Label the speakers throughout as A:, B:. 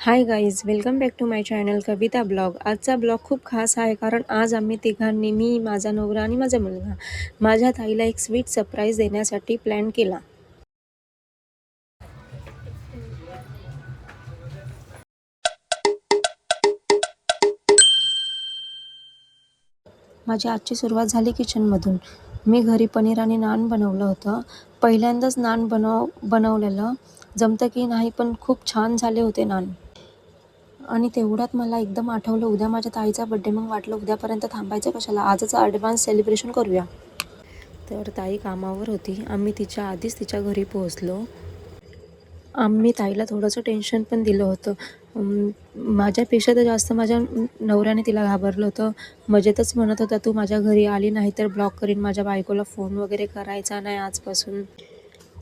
A: Hi guys welcome back to my channel Kavita blog आजचा blog खूप खास आहे कारण आज आम्ही तिघांनी मी माझा नवरा आणि माझा मुलगा माझ्या ताईला एक स्वीट सरप्राईज देण्यासाठी प्लॅन केला. माझी आजची सुरुवात झाली किचनमधून मी घरी पनीर आणि नान बनवलं होतं. पहिल्यांदाच नान बनव बनवलेलं. जमतं की नाही पण खूप छान झाले होते नान. आणि तेवढ्यात मला एकदम आठवलं उद्या माझ्या ताईचा बड्डे मग वाटलं उद्यापर्यंत थांबायचं कशाला? आजच ॲडव्हान्स सेलिब्रेशन करूया. तर ताई कामावर होती. आम्ही तिच्या आधीच तिच्या घरी पोहोचलो. आम्ही ताईला थोडंसं टेन्शन पण दिलं होतं. माझ्यापेक्षा तर जास्त माझ्या नवऱ्याने तिला घाबरलं होतं. मजेतच म्हणत होता तू माझ्या घरी आली नाही तर ब्लॉक करीन. माझ्या बायकोला फोन वगैरे करायचा नाही आजपासून.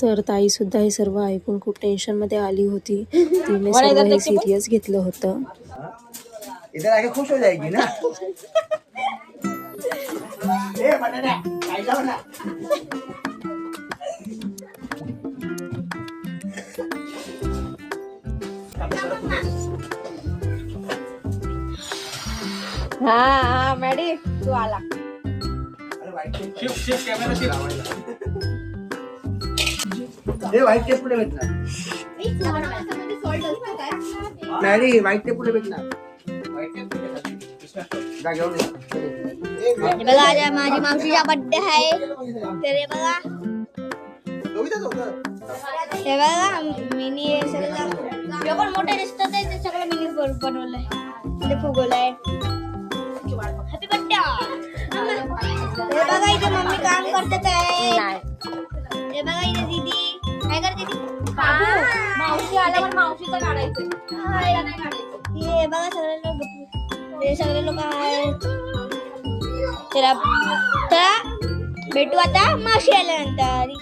A: तर ताईसुद्धा हे सर्व ऐकून खूप टेन्शनमध्ये आली होती. तिने सर्व हे सिरियस घेतलं होतं.
B: इधर आके खुश हो जाएगी ना? ए बनाना खाई जाओ ना
C: हा हा मॅडी तू आला।
B: Shift shift camera shift a white tape पुढे भेटणार? नाही व्हाईट टेप पुढे भेटणार व्हाईट टेप पुढे भेटणार. जा घेऊन ये. ए,
C: हे बघा आज माझी मावशीचा बर्थडे आहे. तर हे बघा. हे बघा मिनी हे सगळं. जे पण मोठे दिसतात ते ते सगळं मिनी बनवलंय. ते फुगवलंय. हॅपी बर्थडे हे बघा इथे मम्मी काम करतात आहे हे बघा इथे दीदी
D: मावशी आल्यावर मावशीचं काढायचं. पहिला नाही काढायचं.
C: हे बघा सगळे लोक. हे सगळे लोक आहेत. चला तर भेटू आता मावशी आल्यानंतर.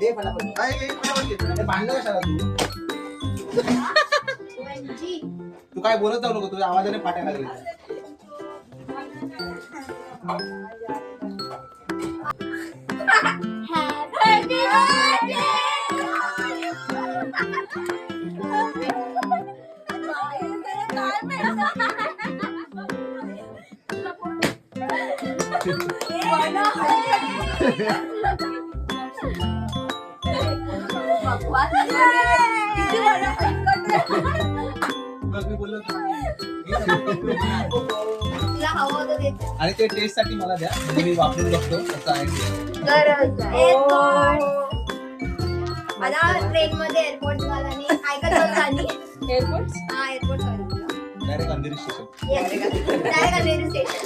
B: दे मला पण काय, मला भांडण कशाला तू? काय बोलत जाऊ नको तुझ्या आवाजाने फाटायला लागले. बघ, मी बोललो होतो.
C: तुला हवं होतं ते
B: आणि ते टेस्टसाठी मला द्या म्हणजे मी वापरून बघतो कसं आहे ते.
C: मला ट्रेन मध्ये एअरपोर्ट वाल्याने ऐकत होतं आणि
D: एअरपोर्ट
C: हा एअरपोर्ट
B: डायरेक्ट अंधेरी स्टेशन में मशीन रखो.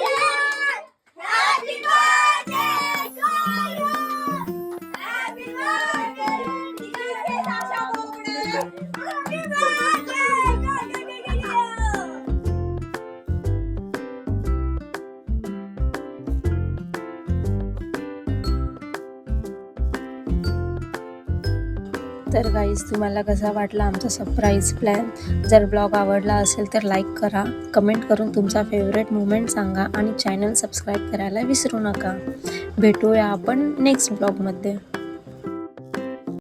A: तर गाईज तुम्हाला कसा वाटला आमचा सरप्राईज प्लॅन जर ब्लॉग आवडला असेल तर लाईक करा कमेंट करून तुमचा फेवरेट मुमेंट सांगा आणि चॅनल सबस्क्राईब करायला विसरू नका. भेटूया आपण नेक्स्ट ब्लॉगमध्ये